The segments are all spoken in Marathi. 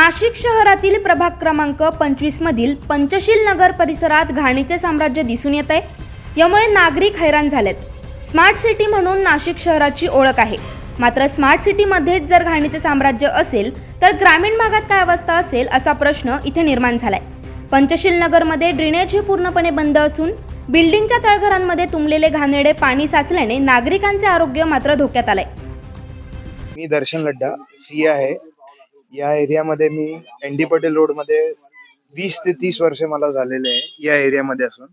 नाशिक शहरातील प्रभाग क्रमांक पंचवीस मधील पंचशील नगर परिसरात घाणीचे साम्राज्य दिसून येत आहे. यामुळे नागरिक हैराण झालेत. स्मार्ट सिटी म्हणून नाशिक शहराची ओळख आहे. मात्र स्मार्ट सिटीमध्येच जर घाणीचे साम्राज्य असेल तर ग्रामीण भागात काय अवस्था असेल असा प्रश्न इथे निर्माण झालाय. पंचशील नगरमध्ये ड्रेनेज हे पूर्णपणे बंद असून बिल्डिंगच्या तळघरांमध्ये तुंबलेले घाणेडे पाणी साचल्याने नागरिकांचे आरोग्य मात्र धोक्यात आलंय. मी दर्शन लड्डा सी आहे. या एरियामध्ये मी एन डी पटेल रोडमध्ये वीस ते तीस वर्ष मला झालेले आहे या एरियामध्ये असून.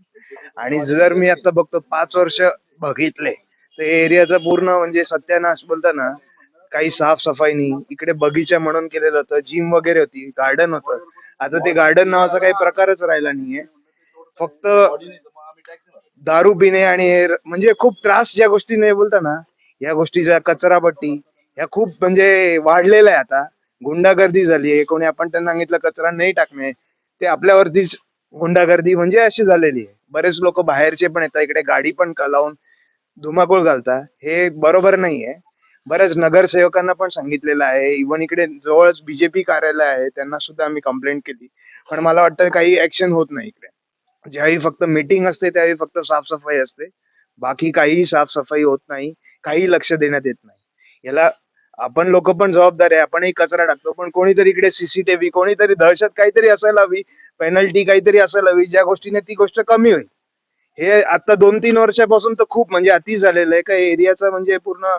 आणि जर मी आता बघतो पाच वर्ष बघितले तर एरियाचा पूर्ण म्हणजे सत्यानाश बोलताना काही साफसफाई नाही. इकडे बगीचा म्हणून केलेलं होतं जिम वगैरे होती गार्डन होतं. आता ते गार्डन नावाचा काही प्रकारच राहिला नाहीये. फक्त दारू पिणे आणि म्हणजे खूप त्रास ज्या गोष्टीने बोलताना बोलता ना या गोष्टीचा कचरापट्टी ह्या खूप म्हणजे वाढलेल्या आहे आता. गुंडागर्दी झाली आहे. कोणी आपण त्यांना सांगितलं कचरा नाही टाकणे ते आपल्यावरतीच गुंडागर्दी म्हणजे अशी झालेली आहे. बरेच लोक बाहेरचे पण येतात. इकडे गाडी पण लावून धुमाकूळ घालता हे बरोबर नाहीये बऱ्याच नगरसेवकांना पण सांगितलेलं आहे. इव्हन इकडे जवळच बीजेपी कार्यालय आहे. त्यांना सुद्धा आम्ही कंप्लेंट केली. पण मला वाटतं काही ऍक्शन होत नाही इकडे. ज्यावेळी फक्त मीटिंग असते त्यावेळी फक्त साफसफाई असते. बाकी काहीही साफसफाई होत नाही. काही लक्ष देण्यात येत नाही. याला आपण लोक पण जबाबदार आहे आपणही कचरा टाकतो पण कोणीतरी इकडे सीसीटीव्ही कोणीतरी दहशत काहीतरी असायला हवी पेनल्टी काहीतरी असायला हवी ज्या गोष्टीने ती गोष्ट कमी होईल. हे आता दोन तीन वर्षापासून तर खूप म्हणजे अति झालेलं आहे का एरियाचा म्हणजे पूर्ण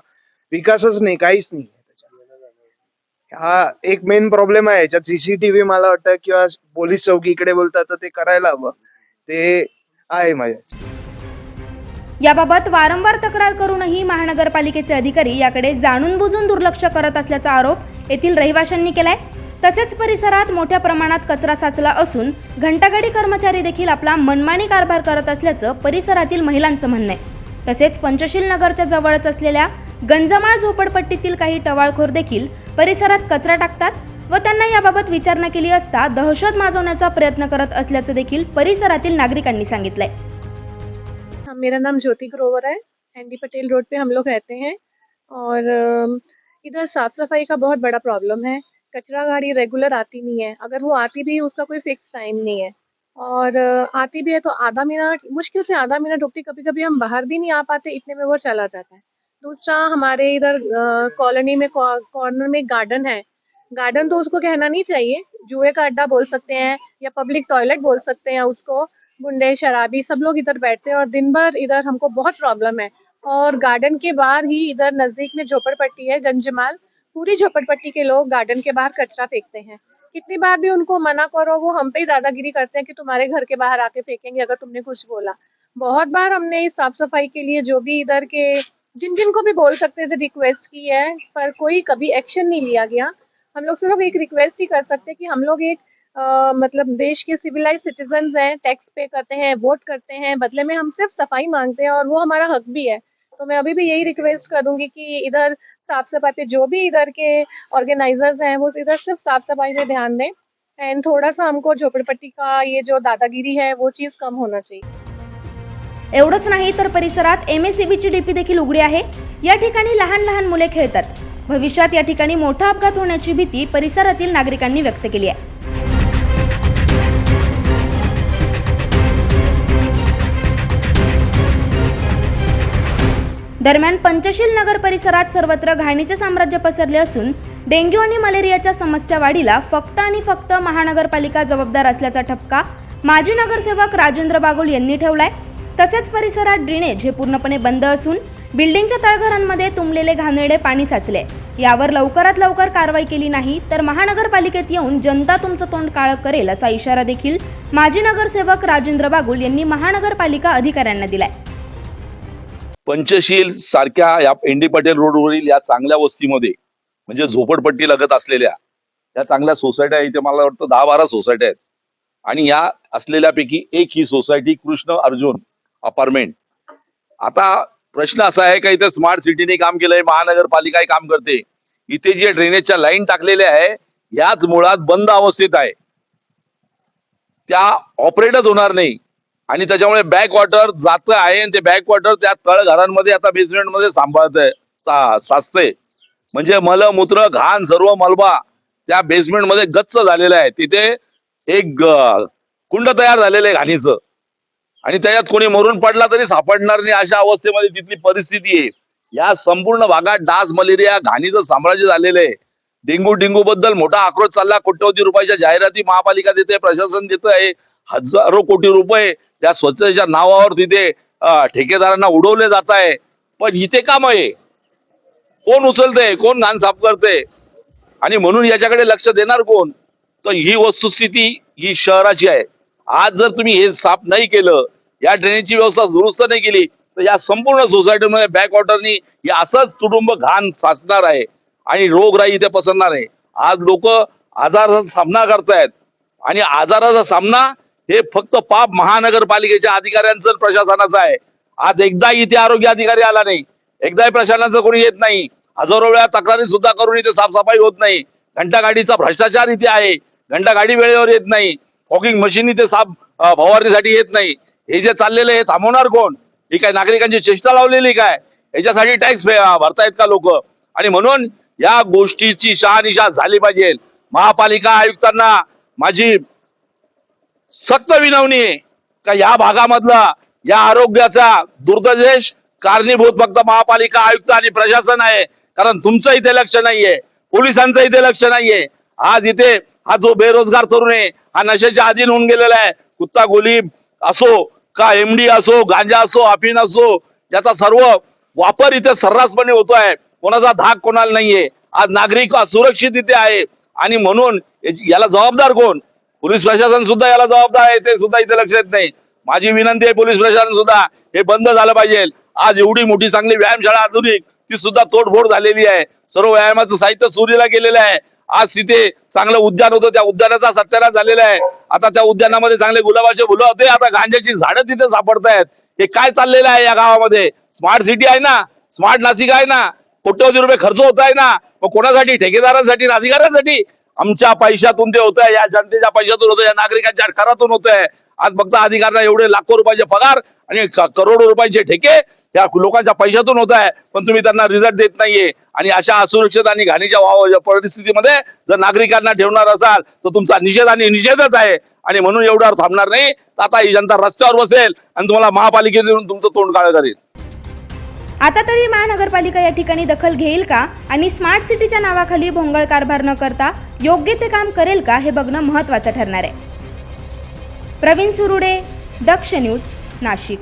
विकासच नाही काहीच नाही हा एक मेन प्रॉब्लेम आहे याच्यात सीसीटीव्ही मला वाटतं किंवा पोलीस चौकी इकडे बोलतात तर ते करायला हवं. ते आहे माझ्या याबाबत वारंवार तक्रार करूनही महानगरपालिकेचे अधिकारी याकडे जाणून बुजून दुर्लक्ष करत असल्याचा आरोप येथील रहिवाशांनी केलाय. तसेच परिसरात मोठ्या प्रमाणात कचरा साचला असून घंटागाडी कर्मचारी देखील आपला मनमानी कारभार करत असल्याचं परिसरातील महिलांचं म्हणणं आहे. तसेच पंचशील नगरच्या जवळच असलेल्या गंजमाळ झोपडपट्टीतील काही टवाळखोर देखील परिसरात कचरा टाकतात व त्यांना याबाबत विचारणा केली असता दहशत माजवण्याचा प्रयत्न करत असल्याचं देखील परिसरातील नागरिकांनी सांगितलंय. मेरा नाम ज्योति ग्रोवर है एनडी पटेल रोड पे हम लोग रहते हैं और इधर साफ़ सफ़ाई का बहुत बड़ा प्रॉब्लम है। कचरा गाड़ी रेगुलर आती नहीं है। अगर वो आती भी उसका कोई फिक्स टाइम नहीं है। और आती भी है तो आधा मिनट, मुश्किल से आधा मिनट रुकती कभी कभी हम बाहर भी नहीं आ पाते, इतने में वो चला जाता है। दूसरा, हमारे इधर कॉलोनी में कॉर्नर में गार्डन है। गार्डन तो उसको कहना नहीं चाहिए। जुए का अड्डा बोल सकते हैं या पब्लिक टॉयलेट बोल सकते हैं उसको। गुंडे शराबी सब लोग इधर बैठते हैं और दिन भर इधर हमको बहुत प्रॉब्लम है। और गार्डन के बाहर ही इधर नज़दीक में झोपड़पट्टी है, गंजमाल। पूरी झोपड़पट्टी के लोग गार्डन के बाहर कचरा फेंकते हैं। कितनी बार भी उनको मना करो, वो हम पे ही दादागिरी करते हैं कि तुम्हारे घर के बाहर आके फेंकेंगे, अगर तुमने कुछ बोला। बहुत बार हमने इस साफ़ सफ़ाई के लिए जो भी इधर के जिन जिनको भी बोल सकते थे रिक्वेस्ट की है, पर कोई कभी एक्शन नहीं लिया गया। हम लोग सिर्फ़ एक रिक्वेस्ट ही कर सकते कि हम लोग एक अ, मतलब देश के सिविलाइज सिटीजन हैं टैक्स पे करते हैं वोट करते हैं बदले में हम सिर्फ़ सफ़ाई मांगते हैं और वो हमारा हक भी है। तो मैं अभी भी यही रिक्वेस्ट करूँगी कि इधर साफ़ सफ़ाई पे जो भी इधर के ऑर्गेनाइजर्स हैं वो इधर सिर्फ़ साफ़ सफ़ाई पे ध्यान दें। एंड थोड़ा सा हमको झोपड़पट्टी का ये जो दादागिरी है वो चीज़ कम होना चाहिए। एवढंच नाही तर परिसरात एम एस ची डीपी देखील उघडी आहे. या ठिकाणी लहान लहान मुले खेळतात. भविष्यात या ठिकाणी मोठा अपघात होण्याची भीती परिसरातील नागरिकांनी व्यक्त केली आहे. दरम्यान पंचशील नगर परिसरात सर्वत्र घाणीचे साम्राज्य पसरले असून डेंग्यू आणि मलेरियाच्या समस्या वाढीला फक्त आणि फक्त महानगरपालिका जबाबदार असल्याचा ठपका माजी नगरसेवक राजेंद्र बागुल यांनी ठेवलाय. तसेच परिसरात ड्रेनेज हे पूर्णपणे बंद असून बिल्डिंगच्या तळघरांमध्ये तुंबलेले घाणेरडे पाणी साचले. यावर लवकरात लवकर कारवाई केली नाही तर महानगरपालिकेत येऊन जनता तुमचं तोंड काळं करेल असा इशारा देखील माजी नगरसेवक राजेंद्र बागुल यांनी महानगरपालिका अधिकाऱ्यांना दिलाय. पंचशील सारख्या या एनडी पटेल रोडवरील या चांगल्या वस्तीमध्ये म्हणजे झोपडपट्टी लगत असलेल्या या चांगल्या सोसायट्या इथे मला वाटतं दहा बारा सोसायट्या आहेत. आणि या असलेल्यापैकी एक ही सोसायटी कृष्ण अर्जुन अपार्टमेंट. आता प्रश्न असा आहे का इथे स्मार्ट सिटीने काम केलंय महानगरपालिका काम करते. इथे जे ड्रेनेजच्या लाईन टाकलेल्या आहे याच मुळात बंद अवस्थेत आहे. त्या ऑपरेटच होणार नाही. आणि त्याच्यामुळे बॅक वॉटर जात आहे आणि ते बॅक वॉटर त्या तळघरांमध्ये आता बेसमेंटमध्ये सांभाळत आहे सा- साचते म्हणजे मल मूत्र घाण सर्व मलबा त्या बेसमेंटमध्ये गच्च झालेलं आहे. तिथे एक कुंड तयार झालेलं आहे घाणीचं. आणि त्याच्यात कोणी मरून पडला तरी सापडणार नाही अशा अवस्थेमध्ये तिथली परिस्थिती आहे. या संपूर्ण भागात डास मलेरिया घाणीचं साम्राज्य झालेलं आहे. डेंगू डेंगू बद्दल मोठा आक्रोश चालला. कोट्यवधी रुपयाच्या जाहिराती महापालिका देते प्रशासन देत आहे हजारो कोटी रुपये त्या स्वच्छतेच्या नावावर तिथे ठेकेदारांना उडवले जात आहे. पण इथे काम आहे कोण उचलते? कोण घाण साफ करते? आणि म्हणून याच्याकडे लक्ष देणार कोण? तर ही वस्तुस्थिती ही शहराची आहे. आज जर तुम्ही हे साफ नाही केलं या ड्रेनेजची व्यवस्था दुरुस्त नाही केली तर या संपूर्ण सोसायटीमध्ये बॅकवॉटरनी हे असंच कुटुंब घाण साचणार आहे आणि रोगराई इथे पसरणार आहे. आज लोक आजाराचा सामना करतायत. आणि आजाराचा सामना हे फक्त पाप महानगरपालिकेच्या अधिकाऱ्यांचं प्रशासनाचं आहे. आज एकदा इथे आरोग्य अधिकारी आला नाही. एकदाही प्रशासनाचं कोणी येत नाही. हजारो वेळा तक्रारी सुद्धा करून इथे साफसफाई होत नाही. घंटागाडीचा भ्रष्टाचार इथे आहे. घंटागाडी वेळेवर येत नाही. फॉगिंग मशीन इथे साफ फवारणीसाठी येत नाही. हे जे चाललेलं आहे हे थांबवणार कोण? ही काय नागरिकांची चेष्टा लावलेली काय? याच्यासाठी टॅक्स भरतायत का लोक? आणि म्हणून या गोष्टीची शहानिशा झाली पाहिजे. महापालिका आयुक्तांना माझी सक्त विनवणी आहे. का या भागामधला या आरोग्याचा दुर्दशेष कारणीभूत फक्त महापालिका आयुक्त आणि प्रशासन आहे. कारण तुमचं इथे लक्ष नाहीये. पोलिसांचं इथे लक्ष नाहीये. आज इथे हा जो बेरोजगार तरुण आहे हा नशेच्या अधीन होऊन गेलेला आहे. कुत्ता गोली असो का एमडी असो गांजा असो अफिन असो ज्याचा सर्व वापर इथे सर्रासपणे होतोय कोणाचा धाक कोणाला नाहीये. आज नागरिक सुरक्षित इथे आहे. आणि म्हणून याला जबाबदार कोण? पोलीस प्रशासन सुद्धा याला जबाबदार आहे ते सुद्धा इथे लक्ष देत नाही. माझी विनंती आहे पोलीस प्रशासन सुद्धा हे बंद झालं पाहिजे. आज एवढी मोठी चांगली व्यायामशाळा आधुनिक ती सुद्धा तोडफोड झालेली आहे. सर्व व्यायामाचं साहित्य चोरीला गेलेलं आहे. आज तिथे चांगलं उद्यान होतं त्या उद्यानाचा सत्यानाश झालेला आहे. आता त्या उद्यानामध्ये चांगले गुलाबाचे फुलं होते आता गांजाची झाडं तिथे सापडतायत. हे काय चाललेलं आहे या गावामध्ये? स्मार्ट सिटी आहे ना? स्मार्ट नाशिक आहे ना? कोट्यवधी रुपये खर्च होत आहे ना? मग कोणासाठी? ठेकेदारांसाठी? आणि आमच्या पैशातून ते होत आहे या जनतेच्या पैशातून होत या नागरिकांच्या खरातून होत आहे आज फक्त अधिकाऱ्यांना एवढे लाखो रुपयाचे पगार आणि करोडो रुपयाचे ठेके त्या लोकांच्या पैशातून होत आहे पण तुम्ही त्यांना रिझल्ट देत नाहीये. आणि अशा असुरक्षित आणि घाणीच्या परिस्थितीमध्ये जर नागरिकांना ठेवणार असाल तर तुमचा निषेध आणि निषेधच आहे. आणि म्हणून एवढ्यावर थांबणार नाही. तर आता ही जनता रस्त्यावर बसेल आणि तुम्हाला महापालिकेतून तुमचं तोंड काळ करेल. आता तरी महानगरपालिका या ठिकाणी दखल घेईल का? आणि स्मार्ट सिटीच्या नावाखाली भोंगळ कारभार न करता योग्य ते काम करेल का हे बघणं महत्त्वाचं ठरणार आहे. प्रवीण सुरुडे दक्ष न्यूज नाशिक.